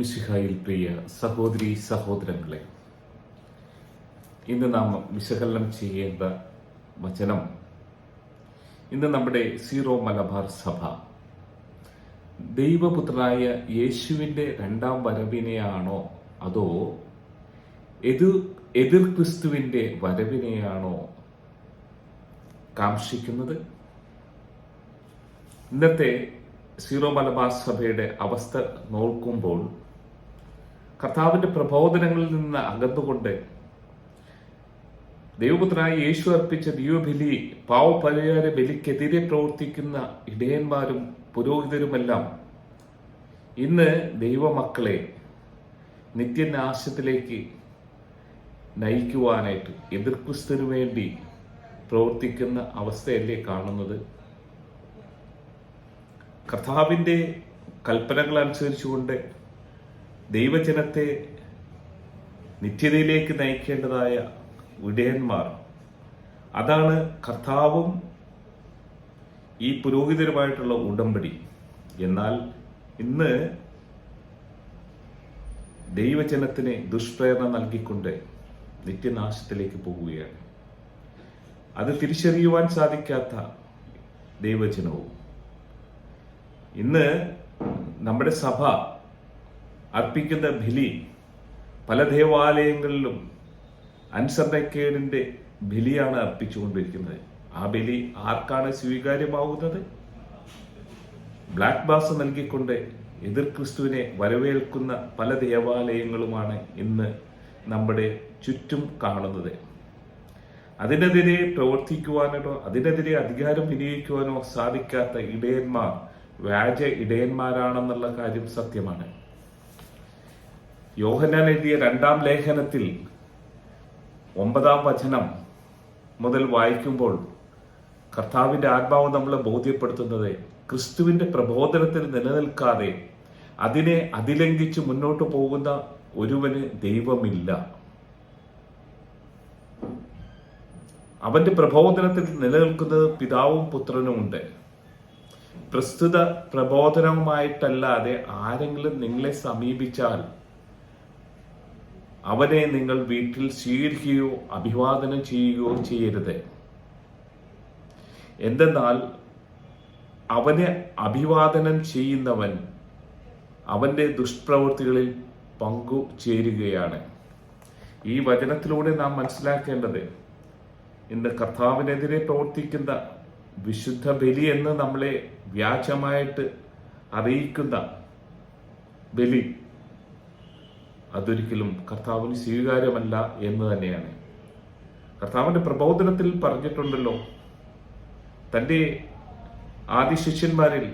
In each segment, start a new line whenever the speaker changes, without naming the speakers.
മിശിഹായിൽ പ്രിയ സഹോദരി സഹോദരങ്ങളെ ഇന്ന് നാം വിശകലനം ചെയ്യേണ്ട വചനം ഇന്ന് നമ്മുടെ സീറോ മലബാർ സഭ ദൈവപുത്രനായ യേശുവിൻ്റെ രണ്ടാം വരവിനെയാണോ അതോ എതിർ എതിർ ക്രിസ്തുവിൻ്റെ വരവിനെയാണോ കാക്ഷിക്കുന്നത് ഇന്നത്തെ സീറോ മലബാർ സഭയുടെ അവസ്ഥ നോക്കുമ്പോൾ കർത്താവിന്റെ പ്രബോധനങ്ങളിൽ നിന്ന് അകന്നുകൊണ്ട് ദൈവപുത്രനായ യേശു അർപ്പിച്ച ദിയോബലി പാവപരിഹാര ബലിക്കെതിരെ പ്രവർത്തിക്കുന്ന ഇടയന്മാരും പുരോഹിതരുമെല്ലാം ഇന്ന് ദൈവമക്കളെ നിത്യനാശത്തിലേക്ക് നയിക്കുവാനായിട്ട് എതിർക്രിസ്തിനു വേണ്ടി പ്രവർത്തിക്കുന്ന അവസ്ഥയല്ലേ കാണുന്നത് കർത്താവിൻ്റെ കൽപ്പനകൾ അനുസരിച്ചുകൊണ്ട് ദൈവജനത്തെ നിത്യതയിലേക്ക് നയിക്കേണ്ടതായ വിടയന്മാർ അതാണ് കർത്താവും ഈ പുരോഹിതരുമായിട്ടുള്ള ഉടമ്പടി എന്നാൽ ഇന്ന് ദൈവജനത്തിന് ദുഷ്പ്രേരണ നൽകിക്കൊണ്ട് നിത്യനാശത്തിലേക്ക് പോവുകയാണ് അത് തിരിച്ചറിയുവാൻ സാധിക്കാത്ത ദൈവജനവും ഇന്ന് നമ്മുടെ സഭ അർപ്പിക്കുന്ന ബലി പല ദേവാലയങ്ങളിലും അൻസർണക്കേടിൻ്റെ ബലിയാണ് അർപ്പിച്ചുകൊണ്ടിരിക്കുന്നത് ആ ബലി ആർക്കാണ് സ്വീകാര്യമാവുന്നത് ബ്ലാക്ക് ബാസ് നൽകിക്കൊണ്ട് എതിർ ക്രിസ്തുവിനെ വരവേൽക്കുന്ന പല ദേവാലയങ്ങളുമാണ് ഇന്ന് നമ്മുടെ ചുറ്റും കാണുന്നത് അതിനെതിരെ പ്രവർത്തിക്കുവാനോ അതിനെതിരെ അധികാരം വിനിയോഗിക്കുവാനോ സാധിക്കാത്ത ഇടയന്മാർ വ്യാജ ഇടയന്മാരാണെന്നുള്ള കാര്യം സത്യമാണ് യോഹന്നാൻ എഴുതിയ രണ്ടാം ലേഖനത്തിൽ ഒമ്പതാം വചനം മുതൽ വായിക്കുമ്പോൾ കർത്താവിൻ്റെ ആത്മാവ് നമ്മളെ ബോധ്യപ്പെടുത്തുന്നത് ക്രിസ്തുവിൻ്റെ പ്രബോധനത്തിൽ നിലനിൽക്കാതെ അതിനെ അതിലംഘിച്ച് മുന്നോട്ട് പോകുന്ന ഒരുവന് ദൈവമില്ല അവന്റെ പ്രബോധനത്തിൽ നിലനിൽക്കുന്നത് പിതാവും പുത്രനുമുണ്ട് പ്രസ്തുത പ്രബോധനവുമായിട്ടല്ലാതെ ആരെങ്കിലും നിങ്ങളെ സമീപിച്ചാൽ അവരെ നിങ്ങൾ വീട്ടിൽ സ്വീകരിക്കുകയോ അഭിവാദനം ചെയ്യുകയോ ചെയ്യരുത് എന്തെന്നാൽ അവനെ അഭിവാദനം ചെയ്യുന്നവൻ അവന്റെ ദുഷ്പ്രവൃത്തികളിൽ പങ്കു ചേരുകയാണ് ഈ വചനത്തിലൂടെ നാം മനസ്സിലാക്കേണ്ടത് ഇന്ന് കർത്താവിനെതിരെ പ്രവർത്തിക്കുന്ന വിശുദ്ധ ബലി എന്ന് നമ്മളെ വ്യാജമായിട്ട് അറിയിക്കുന്ന ബലി അതൊരിക്കലും കർത്താവിന് സ്വീകാര്യമല്ല എന്ന് തന്നെയാണ് കർത്താവിൻ്റെ പ്രബോധനത്തിൽ പറഞ്ഞിട്ടുണ്ടല്ലോ തൻ്റെ ആദ്യ ശിഷ്യന്മാരിൽ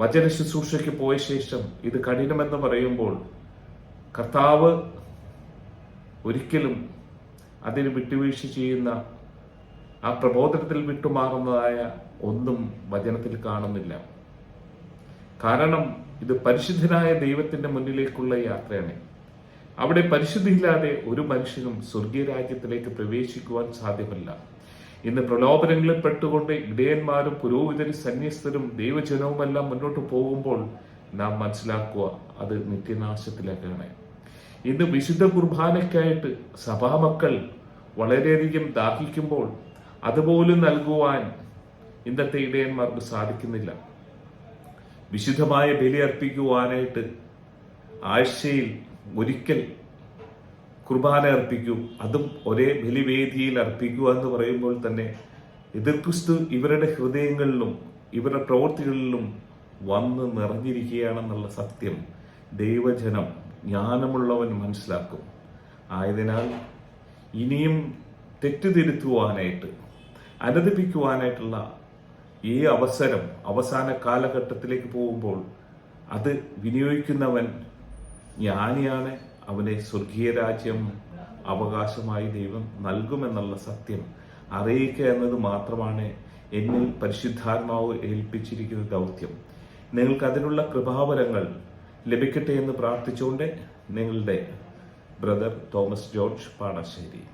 വചന ശുശ്രൂഷയ്ക്ക് പോയ ശേഷം ഇത് കഠിനമെന്ന് പറയുമ്പോൾ കർത്താവ് ഒരിക്കലും അതിന് വിട്ടുവീഴ്ച ചെയ്യുന്ന ആ പ്രബോധനത്തിൽ വിട്ടുമാറുന്നതായ ഒന്നും വചനത്തിൽ കാണുന്നില്ല കാരണം ഇത് പരിശുദ്ധനായ ദൈവത്തിന്റെ മുന്നിലേക്കുള്ള യാത്രയാണ് അവിടെ പരിശുദ്ധിയില്ലാതെ ഒരു മനുഷ്യനും സ്വർഗീയ രാജ്യത്തിലേക്ക് പ്രവേശിക്കുവാൻ സാധ്യമല്ല ഇന്ന് പ്രലോഭനങ്ങളിൽ പെട്ടുകൊണ്ട് ഇടയന്മാരും പുരോഹിതരും സന്യസ്തരും ദൈവജനവുമെല്ലാം മുന്നോട്ട് പോകുമ്പോൾ നാം മനസ്സിലാക്കുക അത് നിത്യനാശത്തിലേക്കാണ് ഇന്ന് വിശുദ്ധ കുർബാനയ്ക്കായിട്ട് സഭാമക്കൾ വളരെയധികം ദാഹിക്കുമ്പോൾ അതുപോലും നൽകുവാൻ ഇന്നത്തെ ഇടയന്മാർക്ക് സാധിക്കുന്നില്ല വിശുദ്ധമായ ബലി അർപ്പിക്കുവാനായിട്ട് ആഴ്ചയിൽ ഒരിക്കൽ കുർബാന അർപ്പിക്കും അതും ഒരേ ബലിവേദിയിൽ അർപ്പിക്കുക എന്ന് പറയുമ്പോൾ തന്നെ എതിർക്രിസ്തു ഇവരുടെ ഹൃദയങ്ങളിലും ഇവരുടെ പ്രവൃത്തികളിലും വന്ന് നിറഞ്ഞിരിക്കുകയാണെന്നുള്ള സത്യം ദൈവജനം ജ്ഞാനമുള്ളവൻ മനസ്സിലാക്കും ആയതിനാൽ ഇനിയും തെറ്റുതിരുത്തുവാനായിട്ട് അനുദപിക്കുവാനായിട്ടുള്ള ഈ അവസരം അവസാന കാലഘട്ടത്തിലേക്ക് പോകുമ്പോൾ അത് വിനിയോഗിക്കുന്നവൻ ജ്ഞാനിയാണ് അവനെ സ്വർഗീയ രാജ്യം അവകാശമായി ദൈവം നൽകുമെന്നുള്ള സത്യം അറിയിക്കുക എന്നത് മാത്രമാണ് എന്നിൽ പരിശുദ്ധാത്മാവ് ഏൽപ്പിച്ചിരിക്കുന്ന ദൗത്യം നിങ്ങൾക്ക് അതിനുള്ള കൃപാവരങ്ങൾ ലഭിക്കട്ടെ എന്ന് പ്രാർത്ഥിച്ചുകൊണ്ട് നിങ്ങളുടെ ബ്രദർ തോമസ് ജോർജ് പാണശ്ശേരി